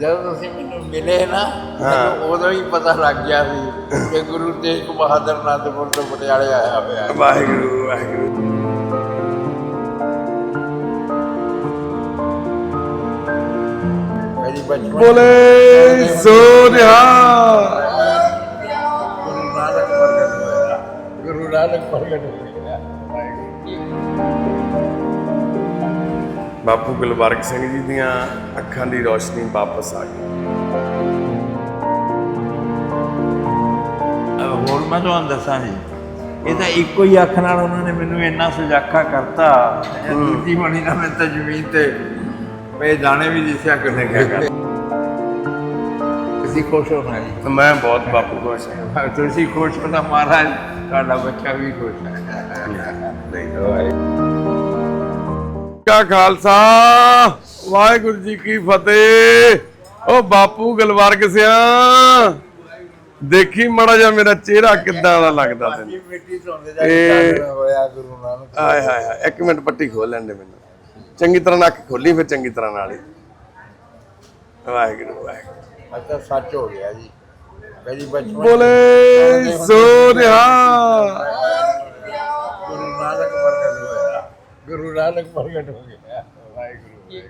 ਜਦੋਂ ਤੁਸੀਂ ਮੈਨੂੰ ਮਿਲੇ ਨਾ ਮੈਨੂੰ ਉਦੋਂ ਹੀ ਪਤਾ ਲੱਗ ਗਿਆ ਸੀ ਕਿ ਗੁਰੂ ਤੇਗ ਬਹਾਦਰ ਅਨੰਦਪੁਰ ਤੋਂ ਪਟਿਆਲੇ ਆਇਆ ਹੋਇਆ ਹੈ। ਵਾਹਿਗੁਰੂ ਵਾਹਿਗੁਰੂ। ਬੋਲੇ ਸੋਨਿਹਾ ਗੁਰੂ ਨਾਨਕ ਪ੍ਰਗਟ ਹੋਇਆ। ਗੁਰੂ ਨਾਨਕ ਪ੍ਰਗਟ ਹੋਇਆ। ਵਾਹਿਗੁਰੂ ਬਾਪੂ ਗੁਲਬਰਗ ਸਿੰਘ ਜੀ ਦੀਆਂ ਅੱਖਾਂ ਦੀ ਰੋਸ਼ਨੀ ਵਾਪਸ ਆ ਗਈ। ਹੋਰ ਮੈਂ ਤੁਹਾਨੂੰ ਦੱਸਾਂ ਜੀ ਇਹ ਤਾਂ ਇੱਕੋ ਹੀ ਅੱਖ ਨਾਲ ਉਹਨਾਂ ਨੇ ਮੈਨੂੰ ਇੰਨਾ ਸੁਜਾਖਾ ਕਰਤਾ ਦੂਜੀ ਬਣੀ ਨਾ ਮੈਂ ਤਾਂ ਜ਼ਮੀਨ ਤੇ ਪਏ ਦਾਣੇ ਵੀ ਦਿਸਿਆ ਕਿਨੇ ਕਿਆ ਕਰ ਤੁਸੀਂ ਖੁਸ਼ ਹੋ ਨਾ ਜੀ ਮੈਂ ਬਹੁਤ ਬਾਪੂ ਖੁਸ਼ ਹਾਂ। ਤੁਸੀਂ ਖੁਸ਼ ਹੋ ਤਾਂ ਮਹਾਰਾਜ ਤੁਹਾਡਾ ਬੱਚਾ ਵੀ ਖੁਸ਼ ਹੈ। ਕਾ ਖਾਲਸਾ। ਵਾਹਿਗੁਰੂ ਜੀ ਕੀ ਫਤਿਹ। ਉਹ ਬਾਪੂ ਗਲਵਰਗ ਸਿਆ। ਦੇਖੀ ਮੜਾ ਜਾ ਮੇਰਾ ਚਿਹਰਾ ਕਿੱਦਾਂ ਦਾ ਲੱਗਦਾ ਤੈਨੂੰ? ਮਿੱਟੀ ਇਹ- ਜਾ ਹੋਇਆ ਗੁਰੂ ਨਾਨਕ ਆਏ ਹਾਏ ਹਾਏ ਇੱਕ ਮਿੰਟ ਪੱਟੀ ਖੋਲ ਲੈਂਦੇ ਮੈਨੂੰ। ਚੰਗੀ ਤਰ੍ਹਾਂ ਨੱਕ ਖੋਲੀ ਫਿਰ ਚੰਗੀ ਤਰ੍ਹਾਂ ਨਾਲ ਹੀ। ਵਾਹਿਗੁਰੂ ਵਾਹਿਗੁਰੂ। ਅੱਛਾ ਸੱਚ ਹੋ ਗਿਆ ਜੀ। ਮੇਰੀ ਬਚਪਨ ਬੋਲੇ ਗੁਰੂ ਨਾਨਕ ਪ੍ਰਗਟ ਹੋ ਗਿਆ ਵਾਹਿਗੁਰੂ ਜੀ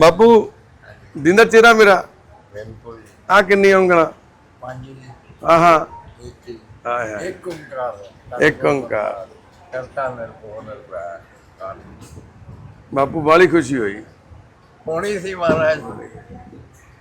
ਬਾਪੂ ਦਿੰਦਾ ਚਿਹਰਾ ਮੇਰਾ। ਬਿਲਕੁਲ ਆ ਕਿੰਨੀ ਉਂਗਲਾਂ। ਪੰਜ ਆਹਾ। ਇੱਕ ਹੀ ਆਏ ਹਾਏ। ਇੱਕ ਓੰਕਾਰ। ਇੱਕ ਓੰਕਾਰ। ਕਰਤਾ ਨਿਰਭਉ ਨਿਰਭੈ ਕਾਲ। ਬਾਪੂ ਬਾਲੀ ਖੁਸ਼ੀ ਹੋਈ। ਹੋਣੀ ਸੀ ਮਹਾਰਾਜ।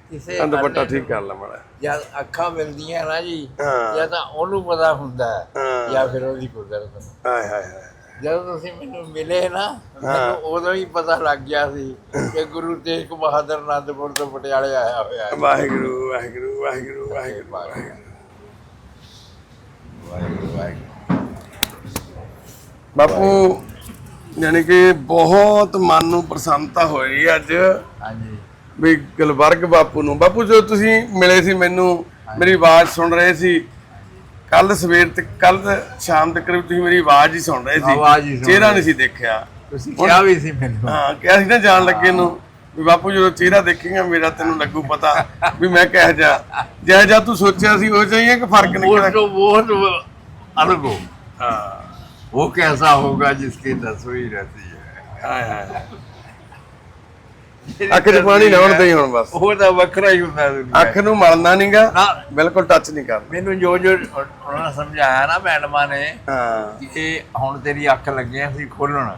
ਕਿਸੇ ਅੰਦ ਪੱਟਾ ਬੰਦੇ ਠੀਕ ਕਰ ਲਾ ਮਾੜਾ। ਜਦ ਅੱਖਾਂ ਮਿਲਦੀਆਂ ਨਾ ਜੀ ਹਾਂ। ਜਾਂ ਤਾਂ ਉਹਨੂੰ ਪਤਾ ਹੁੰਦਾ ਹੈ। ਹਾਂ। ਜਾਂ ਫਿਰ ਉਹਦੀ ਕੁਦਰਤ ਆਏ ਹਾਏ ਹਾਏ। ਜਦੋਂ ਤੁਸੀਂ ਮੈਨੂੰ ਮਿਲੇ ਨਾ ਮੈਨੂੰ ਉਦੋਂ ਹੀ ਪਤਾ ਲੱਗ ਗਿਆ ਸੀ ਕਿ ਗੁਰੂ ਤੇਗ ਬਹਾਦਰ ਅਨੰਦਪੁਰ ਤੋਂ ਪਟਿਆਲੇ ਆਇਆ ਹੋਇਆ ਹੈ। ਵਾਹਿਗੁਰੂ ਵਾਹਿਗੁਰੂ ਵਾਹਿਗੁਰੂ ਵਾਹਿਗੁਰੂ ਵਾਹਿਗੁਰੂ। ਵਾਹਿਗੁਰੂ ਵਾਹਿਗੁਰੂ ਬਾਪੂ ਯਾਨੀ ਕਿ ਬਹੁਤ ਮਨ ਨੂੰ ਪ੍ਰਸੰਨਤਾ ਹੋਈ ਅੱਜ। ਹਾਂਜੀ। ਵੀ ਗੁਲਬਰਗ ਬਾਪੂ ਨੂੰ। ਬਾਪੂ ਜੋ ਤੁਸੀਂ ਮਿਲੇ ਸੀ ਮੈਨੂੰ ਮੇਰੀ ਆਵਾਜ਼ ਸੁਣ ਰਹੇ ਸੀ ਕੱਲ ਸਵੇਰ ਤੇ ਕੱਲ ਸ਼ਾਮ ਤੱਕ ਵੀ ਤੁਸੀਂ ਮੇਰੀ ਆਵਾਜ਼ ਹੀ ਸੁਣ ਰਹੇ ਆਵਾਜ਼ ਹੀ ਸੀ ਸੁਣ ਚਿਹਰਾ ਰਹੇ ਨਹੀਂ ਸੀ ਦੇਖਿਆ ਤੁਸੀਂ ਕਿਹਾ ਵੀ ਸੀ ਮੈਨੂੰ ਹਾਂ ਕਿਹਾ ਸੀ ਨਾ ਜਾਣ ਲੱਗੇ ਨੂੰ ਵੀ ਬਾਪੂ ਜਦੋਂ ਚਿਹਰਾ ਦੇਖੇਗਾ ਮੇਰਾ ਤੈਨੂੰ ਲੱਗੂ ਪਤਾ ਵੀ ਮੈਂ ਕਹਿ ਜਾ ਜਿਹੋ ਜਿਹਾ ਤੂੰ ਸੋਚਿਆ ਸੀ ਉਹ ਜਿਹਾ ਕਿ ਫਰਕ वो ਨਿਕਲਿਆ तो बहुत अलग हो ਹਾਂ वो कैसा होगा जिसकी तस्वीर रहती है ਹਾਏ ਹਾਏ ਅੱਖ 'ਚ ਪਾਣੀ ਨਾ ਹੀ ਹੁਣ ਬਸ। ਉਹ ਤਾਂ ਵੱਖਰਾ ਹੀ ਹੁੰਦਾ ਦੁਨੀਆ। ਅੱਖ ਨੂੰ ਮਲਣਾ ਨਹੀਂਗਾ ਨਾ ਬਿਲਕੁਲ ਟੱਚ ਨਹੀਂ ਕਰਨਾ। ਮੈਨੂੰ ਜੋ ਜੋ ਉਹਨਾਂ ਨੇ ਸਮਝਾਇਆ ਨਾ ਮੈਡਮਾਂ ਨੇ ਹਾਂ। ਕਿ ਇਹ ਹੁਣ ਤੇਰੀ ਅੱਖ ਲੱਗੀਆਂ ਸੀ ਖੋਲਣ।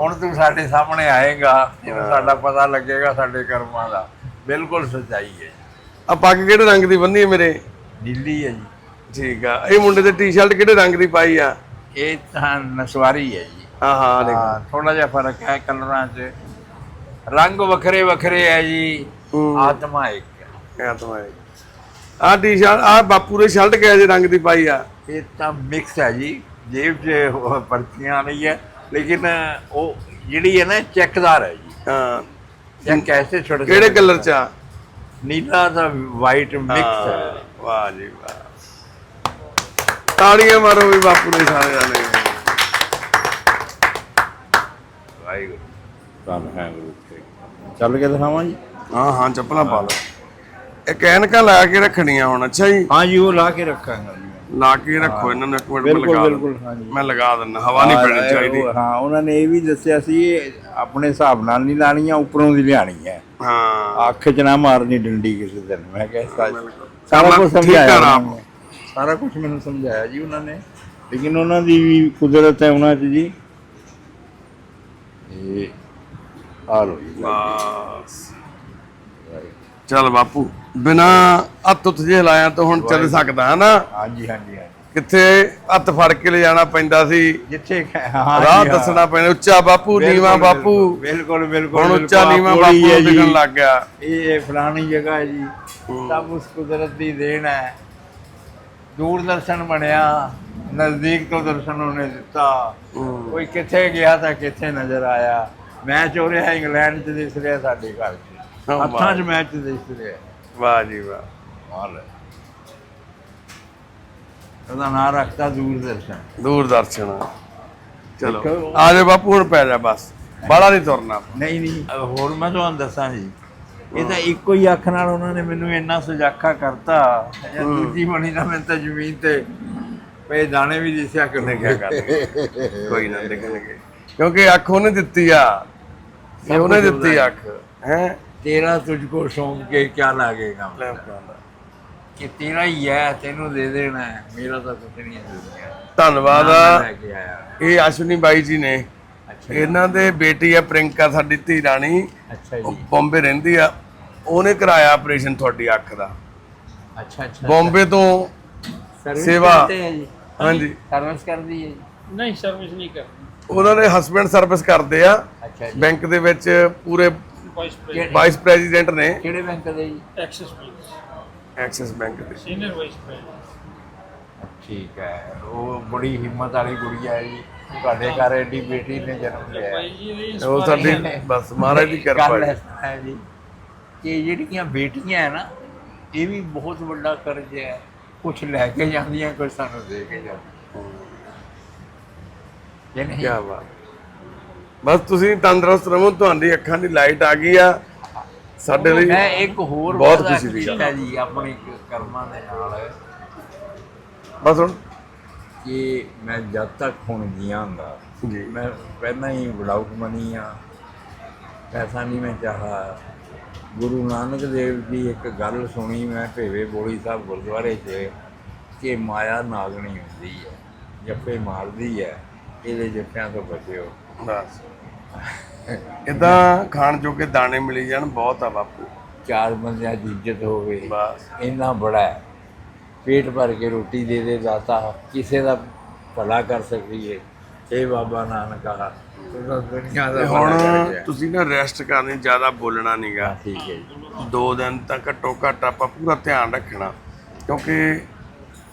ਹੁਣ ਤੂੰ ਸਾਡੇ ਸਾਹਮਣੇ ਆਏਗਾ ਜਿਵੇਂ ਸਾਡਾ ਪਤਾ ਲੱਗੇਗਾ ਸਾਡੇ ਕਰਮਾਂ ਦਾ। ਬਿਲਕੁਲ ਸੱਚਾਈ ਹੈ ਆ ਪੱਗ ਕਿਹੜੇ ਰੰਗ ਦੀ ਬੰਨੀ ਹੈ ਮੇਰੇ? ਨੀਲੀ ਹੈ ਜੀ। ਠੀਕ ਆ। ਇਹ ਮੁੰਡੇ ਦੇ ਟੀ-ਸ਼ਰਟ ਕਿਹੜੇ ਰੰਗ ਦੀ ਪਾਈ ਆ? ਇਹ ਤਾਂ ਨਸਵਾਰੀ ਹੈ ਜੀ। ਹਾਂ ਹਾਂ ਦੇਖ। ਥੋੜਾ ਜਿਹਾ ਫ਼ਰਕ ਹੈ ਕਲਰਾਂ 'ਚ। ਰੰਗ ਵੱਖਰੇ ਵੱਖਰੇ ਹੈ ਜੀ। ਆਤਮਾ ਇੱਕ ਹੈ ਆ ਟੀ-ਸ਼ਰਟ ਆ ਬਾਪੂ ਦੇ ਸ਼ਰਟ ਕਿਹੜੇ ਜਿਹੇ ਰੰਗ ਦੀ ਪਾਈ ਆ? ਇਹ ਤਾਂ ਮਿਕਸ ਹੈ ਜੀ। ਜੇਬ 'ਚ ਪਰਚੀਆਂ ਨਹੀਂ ਹੈ ਲੇਕਿਨ ਉਹ ਜਿਹੜੀ ਹੈ ਨਾ ਚੈੱਕਦਾਰ ਹੈ ਜੀ। ਹਾਂ। ਚੈੱਕ ਐਸੇ ਛੋਟੇ ਕਿਹੜੇ ਕਲਰ ਚ ਆ? ਨੀਲਾ ਦਾ ਵਾਈਟ ਮਿਕਸ ਹਾਂ, ਵਾਹ ਜੀ ਵਾਹ। ਤਾੜੀਆਂ ਮਾਰੋ ਵੀ ਬਾਪੂ ਦੇ ਸਾਰੇ ਜਾਣੇ ਵਾਹਿਗੁਰੂ। ਧੰਨ ਹੈ ਗੁਰੂ ਚੱਲ ਕੇ ਦਿਖਾਵਾਂ ਜੀ? ਹਾਂ ਹਾਂ ਚੱਪਲਾਂ ਪਾ ਲਓ। ਇਹ ਕੈਨਕਾਂ ਲਾ ਕੇ ਰੱਖਣੀਆਂ ਹੁਣ ਅੱਛਾ ਜੀ? ਹਾਂ ਜੀ ਉਹ ਲਾ ਕੇ ਰੱਖਾਂਗਾ ਜੀ ਲਾ ਕੇ ਰੱਖੋ ਇਹਨਾਂ ਨੂੰ ਇੱਕ ਮਿੰਟ ਮੈਂ ਲਗਾ ਬਿਲਕੁਲ ਮੈਂ ਲਗਾ ਦਿੰਦਾ ਹਵਾ ਨਹੀਂ ਪੈਣੀ ਚਾਹੀਦੀ। ਹਾਂ ਉਹਨਾਂ ਨੇ ਇਹ ਵੀ ਦੱਸਿਆ ਸੀ ਆਪਣੇ ਹਿਸਾਬ ਨਾਲ ਨਹੀਂ ਲਾਣੀਆਂ ਉੱਪਰੋਂ ਦੀ ਲਿਆਣੀ ਹੈ। ਹਾਂ। ਅੱਖ 'ਚ ਨਾ ਮਾਰਨੀ ਡੰਡੀ ਕਿਸੇ ਦਿਨ ਮੈਂ ਕਿਹਾ। ਸਾਰਾ ਕੁਝ ਸਮਝਾਇਆ। ਸਾਰਾ ਕੁਝ ਮੈਨੂੰ ਸਮਝਾਇਆ ਜੀ ਉਹਨਾਂ ਨੇ। ਲੇਕਿਨ ਉਹਨਾਂ ਦੀ ਵੀ ਕੁਦਰਤ ਹੈ ਉਹਨਾਂ 'ਚ ਜੀ। ਇਹ ਆ ਲੋ ਜੀ। ਬਸ। ਚੱਲ ਬਾਪੂ ਬਿਨਾ ਹੱਥ ਉੱਤ ਜੇ ਲਾਇਆ ਤਾਂ ਹੁਣ ਚੱਲ ਸਕਦਾ ਹੈ ਨਾ ਹਾਂਜੀ ਹਾਂਜੀ ਹਾਂਜੀ। ਕਿੱਥੇ ਹੱਥ ਫੜ ਕੇ ਲੈ ਜਾਣਾ ਪੈਂਦਾ ਸੀ? ਜਿੱਥੇ ਖ- ਹਾਂ ਰਾਹ ਜੀ, ਹਾਂ। ਦੱਸਣਾ ਪੈਂਦਾ ਉੱਚਾ ਬਾਪੂ ਬਿਲਕੁਲ, ਨੀਵਾ ਬਾਪੂ। ਬਿਲਕੁਲ ਬਿਲਕੁਲ ਹੁਣ ਉੱਚਾ ਬਿਲਕੁਲ, ਨੀਵਾ ਬਾਪੂ ਹੈ ਜੀ। ਦਿਖਣ ਲੱਗ ਗਿਆ। ਇਹ ਇਹ ਫਲਾਣੀ ਜਗ੍ਹਾ ਹੈ ਜੀ। ਸਭ ਉਸ ਕੁਦਰਤ ਦੀ ਦੇਣ ਹੈ। ਦੂਰਦਰਸ਼ਨ ਬਣਿਆ ਨਜ਼ਦੀਕ ਤੋਂ ਦਰਸ਼ਨ ਉਹਨੇ ਦਿੱਤਾ। ਕੋਈ ਕਿੱਥੇ ਗਿਆ ਤਾਂ ਕਿੱਥੇ ਨਜ਼ਰ ਆਇਆ। ਮੈਚ ਹੋ ਰਿਹਾ ਇੰਗਲੈਂਡ 'ਚ ਦਿਸ ਰਿਹਾ ਸਾਡੇ ਘਰ 'ਚ। ਹਾਂ, ਹੱਥਾਂ 'ਚ ਮੈਚ ਦਿਸ ਰਿਹਾ। ਵਾਹ ਜੀ ਵਾਹ। ਮਾਲ ਹੈ ਉਹਦਾ ਨਾਂ ਰੱਖਤਾ ਦੂਰਦਰਸ਼ਨ। ਦੂਰਦਰਸ਼ਨ। ਚਲੋ। ਦੇਖੋ। ਆ ਜਾ ਬਾਪੂ ਹੁਣ ਪੈ ਜਾ ਬਸ। ਬਾਹਲਾ ਨਹੀਂ ਤੁਰਨਾ। ਨਹੀਂ ਨਹੀਂ। ਹੋਰ ਮੈਂ ਤੁਹਾਨੂੰ ਦੱਸਾਂ ਜੀ। ਇਹ ਤਾਂ ਇੱਕੋ ਹੀ ਅੱਖ ਨਾਲ ਉਹਨਾਂ ਨੇ ਮੈਨੂੰ ਇੰਨਾ ਸੁਜਾਖਾ ਕਰਤਾ। ਜਾਂ ਦੂਜੀ ਬਣੀ ਨਾ ਮੈਂ ਤਾਂ ਜ਼ਮੀਨ ਤੇ ਪਏ ਦਾਣੇ ਵੀ ਦਿਸਿਆ ਕਿ ਉਹਨੇ ਕਿਆ ਕਰਨਾ। ਕੋਈ ਨਾ ਦੇਖਣਗੇ ਕਿਉਂਕਿ ਅੱਖ ਉਹਨੇ ਦਿੱਤੀ ਆ। ਇਹ ਉਹਨੇ ਦਿੱਤੀ ਅੱਖ। ਹੈ? ਤੇਰਾ ਤੁਝ ਕੋ ਸੌਂਪ ਕੇ ਕਿਆ ਲਾਗੇਗਾ ਕਿ ਤੇਰਾ ਹੀ ਹੈ ਤੈਨੂੰ ਦੇ ਦੇਣਾ ਹੈ ਮੇਰਾ ਤਾਂ ਕੁਝ ਨਹੀਂ ਹੈ ਧੰਨਵਾਦ ਕੇ ਇਹ ਅਸ਼ਵਨੀ ਬਾਈ ਜੀ ਨੇ। ਇਹਨਾਂ ਦੇ ਬੇਟੀ ਆ ਪ੍ਰਿੰਕਾ ਸਾਡੀ ਧੀ ਰਾਣੀ। ਅੱਛਾ ਜੀ। ਬੰਬੇ ਰਹਿੰਦੀ ਆ। ਉਹਨੇ ਕਰਾਇਆ ਆਪਰੇਸ਼ਨ ਤੁਹਾਡੀ ਅੱਖ ਦਾ। ਅੱਛਾ ਅੱਛਾ ਬੰਬੇ ਤੋਂ ਸਰਵਿਸ ਸੇਵਾ। ਕਰਦੇ ਹੈ ਜੀ? ਹਾਂਜੀ। ਸਰਵਿਸ ਕਰਦੀ ਹੈ ਜੀ? ਨਹੀਂ ਸਰਵਿਸ ਨਹੀਂ ਕਰਦੀ। ਉਹਨਾਂ ਦੇ ਹਸਬੰਡ ਸਰਵਿਸ ਕਰਦੇ ਆ। ਅੱਛਾ ਜੀ। ਬੈਂਕ ਦੇ ਵਿੱਚ ਪੂਰੇ ਵਾਈਸ ਪ੍ਰੈਜ਼ੀਡੈਂਟ ਵਾਈਸ ਪ੍ਰੈਜ਼ੀਡੈਂਟ ਨੇ। ਕਿਹੜੇ ਬੈਂਕ ਦੇ ਜੀ? ਐਕਸਿਸ ਬੈਂਕ ਐਕਸਿਸ ਬੈਂਕ ਦੇ। ਸੀਨੀਅਰ ਵਾਈਸ ਪ੍ਰੈਜ਼ੀਡੈਂਟ ਠੀਕ ਹੈ। ਉਹ ਬੜੀ ਹਿੰਮਤ ਵਾਲੀ ਕੁੜੀ ਹੈ ਜੀ। ਤੁਹਾਡੇ ਘਰ ਐਡੀ ਬੇਟੀ ਨੇ ਜਨਮ ਲਿਆ। ਉਹ ਸਾਡੀ ਬਸ ਮਹਾਰਾਜ ਦੀ ਕਿਰਪਾ ਹੈ ਜੀ ਕਿ ਜਿਹੜੀਆਂ ਬੇਟੀਆਂ ਹੈ ਨਾ ਇਹ ਵੀ ਬਹੁਤ ਵੱਡਾ ਕਰਜ਼ ਹੈ। ਕੁਝ ਲੈ ਕੇ ਜਾਂਦੀਆਂ ਕੁਝ ਸਾਨੂੰ ਦੇ ਕੇ ਜਾਂਦੀਆਂ। ਨਹੀਂ ਬਾਤ। ਬਸ ਤੁਸੀਂ ਤੰਦਰੁਸਤ ਰਹੋ ਤੁਹਾਡੀ ਅੱਖਾਂ ਦੀ ਲਾਈਟ ਆ ਗਈ ਆ। ਸਾਡੇ ਲਈ ਮੈਂ ਇੱਕ ਹੋਰ ਬਹੁਤ ਖੁਸ਼ੀ ਦੀ ਗੱਲ। ਕੀਤਾ ਜੀ ਆਪਣੇ ਕਰਮਾਂ ਦੇ ਨਾਲ। ਬਸ ਹੁਣ। ਕਿ ਮੈਂ ਜਦ ਤੱਕ ਹੁਣ ਜੀਵਾਂਗਾ ਜੀ। ਮੈਂ ਪਹਿਲਾਂ ਹੀ ਵਿਡਾਊਟ ਮਨੀ ਆ। ਪੈਸਾ ਨਹੀਂ ਮੈਂ ਚਾਹਾ ਗੁਰੂ ਨਾਨਕ ਦੇਵ ਦੀ ਇੱਕ ਗੱਲ ਸੁਣੀ ਮੈਂ ਭੇਵੇ ਬੋਲੀ ਸਾਹਿਬ ਗੁਰਦੁਆਰੇ 'ਚ ਕਿ ਮਾਇਆ ਨਾਗਣੀ ਹੁੰਦੀ ਹੈ ਜੱਫੇ ਮਾਰਦੀ ਹੈ। ਇਹਦੇ ਜੱਫਿਆਂ ਤੋਂ ਬਚਿਓ। ਬਸ। ਇਦਾਂ ਖਾਣ ਜੋਗੇ ਦਾਣੇ ਮਿਲੀ ਜਾਣ ਬਹੁਤ ਆ ਬਾਪੂ। ਚਾਰ ਬੰਦਿਆਂ ਦੀ ਇੱਜ਼ਤ ਹੋਵੇ। ਬਸ। ਇੰਨਾ ਬੜਾ ਹੈ। ਪੇਟ ਭਰ ਕੇ ਰੋਟੀ ਦੇ ਦੇ ਦਾਤਾ ਕਿਸੇ ਦਾ ਭਲਾ ਕਰ ਸਕੀਏ। ਇਹ ਬਾਬਾ ਨਾਨਕ ਆ ਦੁਨੀਆ ਦਾ ਹੁਣ ਤੁਸੀਂ ਨਾ ਰੈਸਟ ਕਰਨੀ ਜ਼ਿਆਦਾ ਬੋਲਣਾ ਨਹੀਂਗਾ ਠੀਕ ਹੈ ਜੀ। ਦੋ ਦਿਨ ਤਾਂ ਘੱਟੋ ਘੱਟ ਆਪਾਂ ਪੂਰਾ ਧਿਆਨ ਰੱਖਣਾ। ਕਿਉਂਕਿ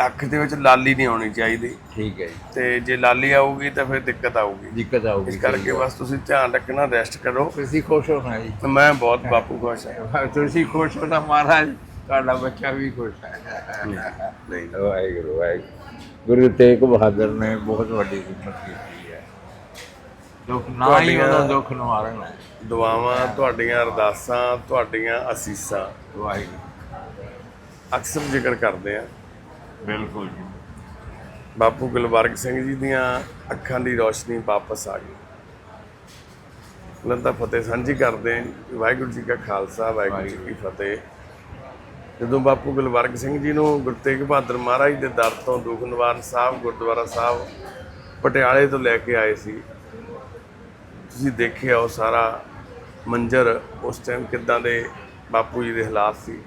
ਅੱਖ ਦੇ ਵਿੱਚ ਲਾਲੀ ਨਹੀਂ ਆਉਣੀ ਚਾਹੀਦੀ। ਠੀਕ ਹੈ ਜੀ। ਤੇ ਜੇ ਲਾਲੀ ਆਊਗੀ ਤਾਂ ਫਿਰ ਦਿੱਕਤ ਆਊਗੀ। ਦਿੱਕਤ ਆਊਗੀ ਇਸ ਕਰਕੇ ਬਸ ਤੁਸੀਂ ਧਿਆਨ ਰੱਖਣਾ ਰੈਸਟ ਕਰੋ। ਤੁਸੀਂ ਖੁਸ਼ ਹੋ ਨਾ ਜੀ। ਮੈਂ ਬਹੁਤ ਬਾਪੂ ਖੁਸ਼ ਹਾਂ। ਤੁਸੀਂ ਖੁਸ਼ ਹੋ ਤਾਂ ਮਹਾਰਾਜ ਤੁਹਾਡਾ ਬੱਚਾ ਵੀ ਖੁਸ਼ ਹੈ। ਨਹੀਂ ਵਾਹਿਗੁਰੂ ਵਾਹਿਗੁਰੂ। ਗੁਰੂ ਤੇਗ ਬਹਾਦਰ ਨੇ ਬਹੁਤ ਵੱਡੀ ਕੀਤੀ ਹੈ। ਦੁੱਖ ਨਾ ਹੀ ਉਹਦਾ ਦੁੱਖ ਨਿਵਾਰਨ ਦੁਆਵਾਂ ਤੁਹਾਡੀਆਂ ਅਰਦਾਸਾਂ ਤੁਹਾਡੀਆਂ ਅਸੀਸਾਂ। ਵਾਹਿਗੁਰੂ। ਅਕਸਰ ਜ਼ਿਕਰ ਕਰਦੇ ਆ। ਬਿਲਕੁਲ ਜੀ। ਬਾਪੂ ਗੁਲਬਰਗ ਸਿੰਘ ਜੀ ਦੀਆਂ ਅੱਖਾਂ ਦੀ ਰੋਸ਼ਨੀ ਵਾਪਸ ਆ ਗਈ। ਲੰਦਾ ਫਤਿਹ ਸਾਂਝੀ ਕਰਦੇ ਹਾਂ ਵਾਹਿਗੁਰੂ ਜੀ ਕਾ ਖਾਲਸਾ ਵਾਹਿਗੁਰੂ ਜੀ ਕੀ ਫਤਿਹ। ਜਦੋਂ ਬਾਪੂ ਗੁਲਬਰਗ ਸਿੰਘ ਜੀ ਨੂੰ ਗੁਰੂ ਤੇਗ ਬਹਾਦਰ ਮਹਾਰਾਜ ਦੇ ਦਰ ਤੋਂ ਦੁੱਖ ਨਿਵਾਰਨ ਸਾਹਿਬ ਗੁਰਦੁਆਰਾ ਸਾਹਿਬ ਪਟਿਆਲੇ ਤੋਂ ਲੈ ਕੇ ਆਏ ਸੀ ਤੁਸੀਂ ਦੇਖਿਆ ਉਹ ਸਾਰਾ ਮੰਜ਼ਰ ਉਸ ਟਾਈਮ ਕਿੱਦਾਂ ਦੇ ਬਾਪੂ ਜੀ ਦੇ ਹਾਲਾਤ ਸੀ?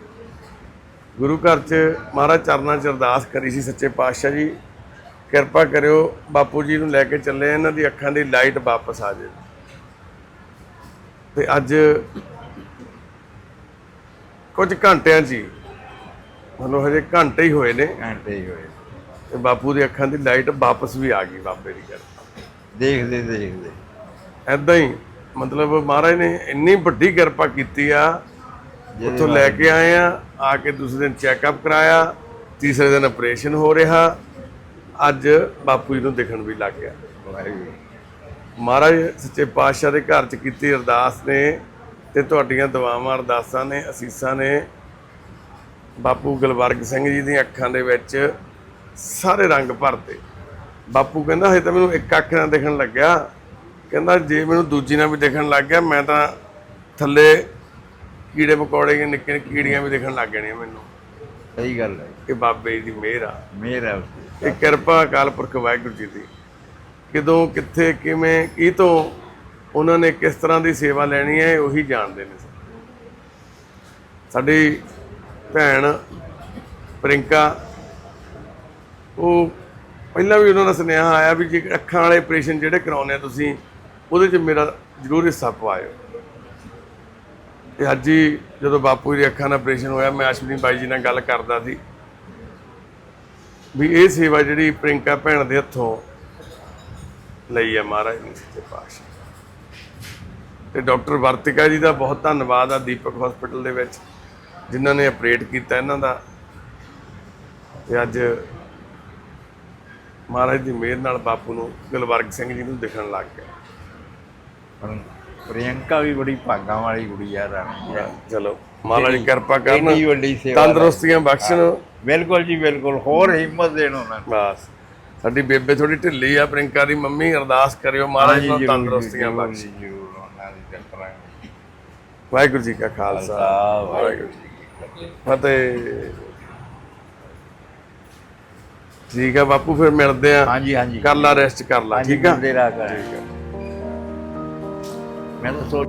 ਗੁਰੂ ਘਰ 'ਚ ਮਹਾਰਾਜ ਚਰਨਾਂ 'ਚ ਅਰਦਾਸ ਕਰੀ ਸੀ ਸੱਚੇ ਪਾਤਸ਼ਾਹ ਜੀ। ਕਿਰਪਾ ਕਰਿਓ ਬਾਪੂ ਜੀ ਨੂੰ ਲੈ ਕੇ ਚੱਲੇ ਇਹਨਾਂ ਦੀ ਅੱਖਾਂ ਦੀ ਲਾਈਟ ਵਾਪਸ ਆ ਜਾਵੇ। ਤੇ ਅੱਜ ਕੁਝ ਘੰਟਿਆਂ 'ਚ ਹੀ ਮਤਲਬ ਹਜੇ ਘੰਟੇ ਹੀ ਹੋਏ ਨੇ। ਘੰਟੇ ਹੀ ਹੋਏ। ਤੇ ਬਾਪੂ ਦੀ ਅੱਖਾਂ ਦੀ ਲਾਈਟ ਵਾਪਸ ਵੀ ਆ ਗਈ ਬਾਬੇ ਦੀ ਕਿਰਪਾ। ਦੇਖਦੇ ਦੇਖਦੇ। ਐਦਾਂ ਹੀ ਮਤਲਬ ਮਹਾਰਾਜ ਨੇ ਇੰਨੀ ਵੱਡੀ ਕਿਰਪਾ ਕੀਤੀ ਆ ਉੱਥੋਂ ਲੈ ਕੇ ਆਏ ਆ ਆ ਕੇ ਦੂਸਰੇ ਦਿਨ ਚੈੱਕਅਪ ਕਰਾਇਆ ਤੀਸਰੇ ਦਿਨ ਆਪਰੇਸ਼ਨ ਹੋ ਰਿਹਾ। ਅੱਜ ਬਾਪੂ ਜੀ ਨੂੰ ਦਿਖਣ ਵੀ ਲੱਗ ਗਿਆ। ਮਹਾਰਾਜ ਸੱਚੇ ਪਾਤਸ਼ਾਹ ਦੇ ਘਰ 'ਚ ਕੀਤੀ ਅਰਦਾਸ ਨੇ ਤੇ ਤੁਹਾਡੀਆਂ ਦੁਆਵਾਂ ਅਰਦਾਸਾਂ ਨੇ ਅਸੀਸਾਂ ਨੇ। ਬਾਪੂ ਗੁਲਬਰਗ ਸਿੰਘ ਜੀ ਦੀਆਂ ਅੱਖਾਂ ਦੇ ਵਿੱਚ ਸਾਰੇ ਰੰਗ ਭਰਤੇ। ਬਾਪੂ ਕਹਿੰਦਾ ਹਜੇ ਤਾਂ ਮੈਨੂੰ ਇੱਕ ਅੱਖ ਨਾਲ ਦਿਖਣ ਲੱਗਿਆ। ਕਹਿੰਦਾ ਜੇ ਮੈਨੂੰ ਦੂਜੀ ਨਾਲ ਵੀ ਦਿਖਣ ਲੱਗ ਗਿਆ ਮੈਂ ਤਾਂ ਥੱਲੇ ਕੀੜੇ ਮਕੌੜੇ ਦੀਆਂ ਨਿੱਕੀਆਂ ਕੀੜੀਆਂ ਵੀ ਦਿਖਣ ਲੱਗ ਜਾਣੀਆਂ ਮੈਨੂੰ। ਸਹੀ ਗੱਲ ਹੈ। ਇਹ ਬਾਬੇ ਦੀ ਮਿਹਰ ਆ। ਮੇਰਾ ਹੈ ਉਸ ਤੇ। ਇਹ ਕਿਰਪਾ ਅਕਾਲ ਪੁਰਖ ਵਾਹਿਗੁਰੂ ਜੀ ਦੀ। ਕਿਦੋਂ ਕਿੱਥੇ ਕਿਵੇਂ ਕੀ ਤੋਂ ਉਹਨਾਂ ਨੇ ਕਿਸ ਤਰ੍ਹਾਂ ਦੀ ਸੇਵਾ ਲੈਣੀ ਹੈ ਉਹੀ ਜਾਣਦੇ ਨੇ ਸਾਡੀ ਭੈਣ ਪ੍ਰਿੰਕਾ ਉਹ ਪਹਿਲਾਂ ਵੀ ਉਹਨਾਂ ਦਾ ਸੁਨੇਹਾ ਆਇਆ ਵੀ ਜੇ ਅੱਖਾਂ ਵਾਲੇ ਆਪਰੇਸ਼ਨ ਜਿਹੜੇ ਕਰਾਉਨੇ ਆ ਤੁਸੀਂ ਉਹਦੇ 'ਚ ਮੇਰਾ ਜ਼ਰੂਰ ਹਿੱਸਾ ਪਵਾਇਓ। ਤੇ ਅੱਜ ਹੀ ਜਦੋਂ ਬਾਪੂ ਦੀ ਅੱਖਾਂ ਦਾ ਆਪਰੇਸ਼ਨ ਹੋਇਆ, ਮੈਂ ਅਸ਼ਵਨੀ ਬਾਈ ਜੀ ਨਾਲ ਗੱਲ ਕਰਦਾ ਸੀ ਵੀ ਇਹ ਸੇਵਾ ਜਿਹੜੀ ਪ੍ਰਿੰਕਾ ਭੈਣ ਦੇ ਹੱਥੋਂ ਲਈ ਹੈ ਮਹਾਰਾਜ ਨੇ ਸੱਚੇ ਪਾਤਸ਼ਾਹ। ਤੇ ਡਾਕਟਰ ਵਰਤਿਕਾ ਜੀ ਦਾ ਬਹੁਤ ਧੰਨਵਾਦ ਆ ਦੀਪਕ ਹਸਪੀਟਲ ਦੇ ਵਿੱਚ, ਜਿਨ੍ਹਾਂ ਨੇ ਆਪਰੇਟ ਕੀਤਾ ਇਹਨਾਂ ਦਾ। ਤੇ ਅੱਜ ਮਹਾਰਾਜ ਦੀ ਮਿਹਰ ਨਾਲ ਬਾਪੂ ਨੂੰ ਗੁਲਬਰਗ ਸਿੰਘ ਜੀ ਨੂੰ ਦਿਖਣ ਲੱਗ ਗਿਆ ਪ੍ਰਿਯੰਕਾ ਵੀ ਬੜੀ ਭਾਗਾਂ ਵਾਲੀ ਕੁੜੀ ਆ ਰਾਣੀ ਚਲੋ ਮਹਾਰਾਜ ਕਿਰਪਾ ਕਰਨ। ਏਡੀ ਵੱਡੀ ਸੇਵਾ ਤੰਦਰੁਸਤੀਆਂ ਬਖਸ਼ਣ। ਬਿਲਕੁਲ ਜੀ ਬਿਲਕੁਲ। ਹੋਰ ਹਿੰਮਤ ਦੇਣ ਉਹਨਾਂ ਨੂੰ। ਬਸ। ਸਾਡੀ ਬੇਬੇ ਥੋੜੀ ਢਿੱਲੀ ਆ ਪ੍ਰਿੰਕਾ ਦੀ ਮੰਮੀ ਅਰਦਾਸ ਕਰਿਓ ਮਹਾਰਾਜ ਨੂੰ ਤੰਦਰੁਸਤੀਆਂ ਬਖਸ਼। ਜ਼ਰੂਰ ਉਹਨਾਂ ਦੀ ਕਿਰਪਾ ਵਾਹਿਗੁਰੂ ਜੀ ਕਾ ਖਾਲਸਾ। ਵਾਹਿਗੁਰੂ ਜੀ ਕੀ ਫਤਿਹ। ਠੀਕ ਆ ਬਾਪੂ ਫਿਰ ਮਿਲਦੇ ਆ। ਹਾਂਜੀ ਹਾਂਜੀ। ਕਰ ਲਾ ਰੈਸਟ ਕਰ ਲਾ ਠੀਕ ਆ? ਮਿਲਦੇ ਰਹਾ ਕਰ ਮੈਂ ਤਾਂ ਸੋਚ